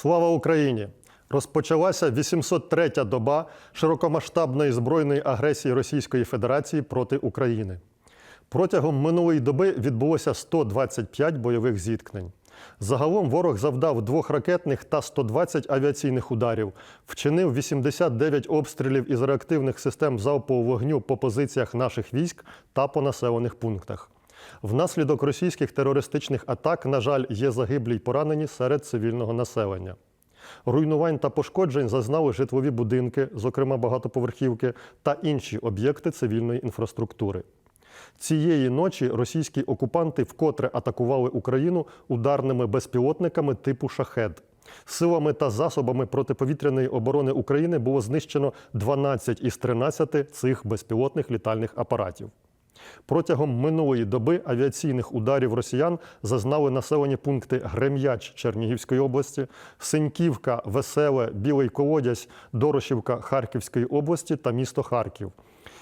Слава Україні! Розпочалася 803-я доба широкомасштабної збройної агресії Російської Федерації проти України. Протягом минулої доби відбулося 125 бойових зіткнень. Загалом ворог завдав двох ракетних та 120 авіаційних ударів, вчинив 89 обстрілів із реактивних систем залпового вогню по позиціях наших військ та по населених пунктах. Внаслідок російських терористичних атак, на жаль, є загиблі й поранені серед цивільного населення. Руйнувань та пошкоджень зазнали житлові будинки, зокрема багатоповерхівки, та інші об'єкти цивільної інфраструктури. Цієї ночі російські окупанти вкотре атакували Україну ударними безпілотниками типу шахед. Силами та засобами протиповітряної оборони України було знищено 12 із 13 цих безпілотних літальних апаратів. Протягом минулої доби авіаційних ударів росіян зазнали населені пункти Грем'яч Чернігівської області, Синьківка, Веселе, Білий Колодязь, Дорошівка Харківської області та місто Харків.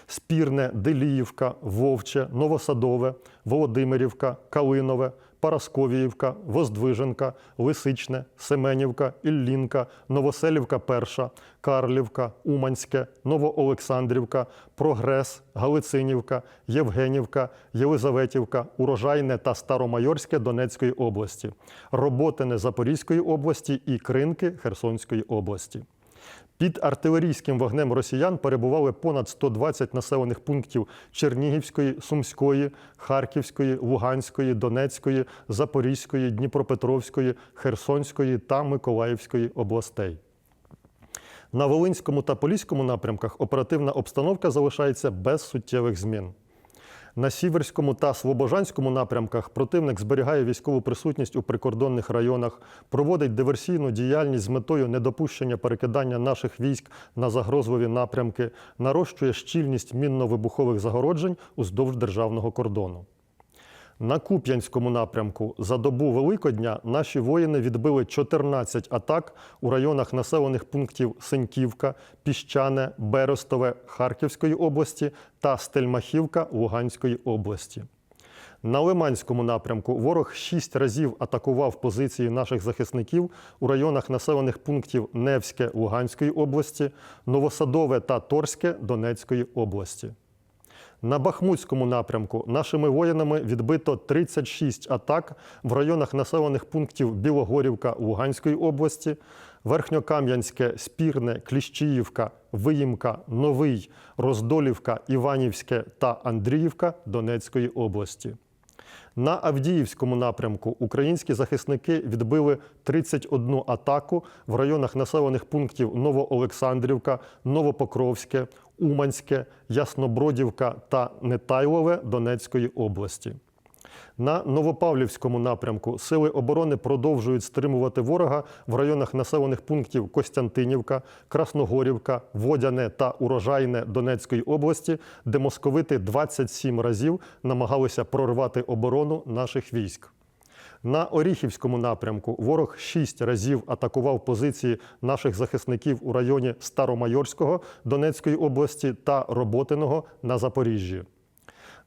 Спірне, Деліївка, Вовче, Новосадове, Володимирівка, Калинове, Парасковіївка, Воздвиженка, Лисичне, Семенівка, Іллінка, Новоселівка Перша, Карлівка, Уманське, Новоолександрівка, Прогрес, Галицинівка, Євгенівка, Єлизаветівка, Урожайне та Старомайорське Донецької області, Роботине Запорізької області і Кринки Херсонської області. Під артилерійським вогнем росіян перебували понад 120 населених пунктів Чернігівської, Сумської, Харківської, Луганської, Донецької, Запорізької, Дніпропетровської, Херсонської та Миколаївської областей. На Волинському та Поліському напрямках оперативна обстановка залишається без суттєвих змін. На Сіверському та Слобожанському напрямках противник зберігає військову присутність у прикордонних районах, проводить диверсійну діяльність з метою недопущення перекидання наших військ на загрозливі напрямки, нарощує щільність мінно-вибухових загороджень уздовж державного кордону. На Куп'янському напрямку за добу Великодня наші воїни відбили 14 атак у районах населених пунктів Синьківка, Піщане, Берестове Харківської області та Стельмахівка Луганської області. На Лиманському напрямку ворог шість разів атакував позиції наших захисників у районах населених пунктів Невське Луганської області, Новосадове та Торське Донецької області. На Бахмутському напрямку нашими воїнами відбито 36 атак в районах населених пунктів Білогорівка Луганської області, Верхньокам'янське, Спірне, Кліщіївка, Виїмка, Новий, Роздолівка, Іванівське та Андріївка Донецької області. На Авдіївському напрямку українські захисники відбили 31 атаку в районах населених пунктів Новоолександрівка, Новопокровське, Уманське, Яснобродівка та Нетайлове Донецької області. На Новопавлівському напрямку сили оборони продовжують стримувати ворога в районах населених пунктів Костянтинівка, Красногорівка, Водяне та Урожайне Донецької області, де московити 27 разів намагалися прорвати оборону наших військ. На Оріхівському напрямку ворог шість разів атакував позиції наших захисників у районі Старомайорського Донецької області та Роботиного на Запоріжжі.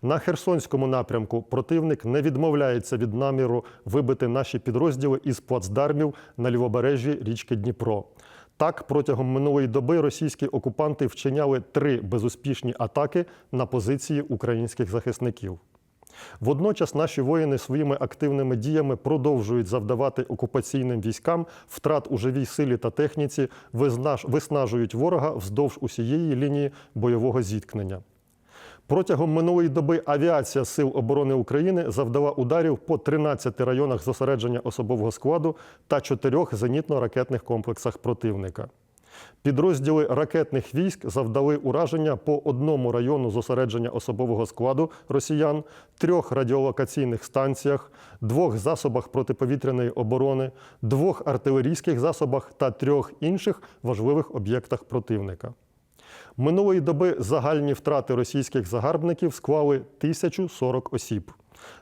На Херсонському напрямку противник не відмовляється від наміру вибити наші підрозділи із плацдармів на лівобережжі річки Дніпро. Так, протягом минулої доби російські окупанти вчиняли три безуспішні атаки на позиції українських захисників. Водночас наші воїни своїми активними діями продовжують завдавати окупаційним військам втрат у живій силі та техніці, виснажують ворога вздовж усієї лінії бойового зіткнення. Протягом минулої доби авіація Сил оборони України завдала ударів по 13 районах зосередження особового складу та чотирьох зенітно-ракетних комплексах противника. Підрозділи ракетних військ завдали ураження по одному району зосередження особового складу росіян, трьох радіолокаційних станціях, двох засобах протиповітряної оборони, двох артилерійських засобах та трьох інших важливих об'єктах противника. Минулої доби загальні втрати російських загарбників склали 1040 осіб.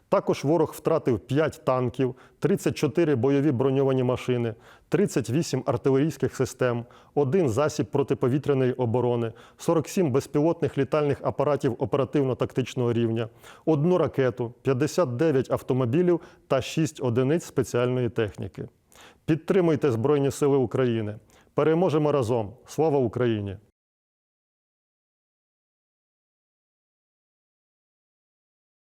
Також ворог втратив 5 танків, 34 бойові броньовані машини, 38 артилерійських систем, один засіб протиповітряної оборони, 47 безпілотних літальних апаратів оперативно-тактичного рівня, одну ракету, 59 автомобілів та 6 одиниць спеціальної техніки. Підтримуйте Збройні Сили України. Переможемо разом. Слава Україні!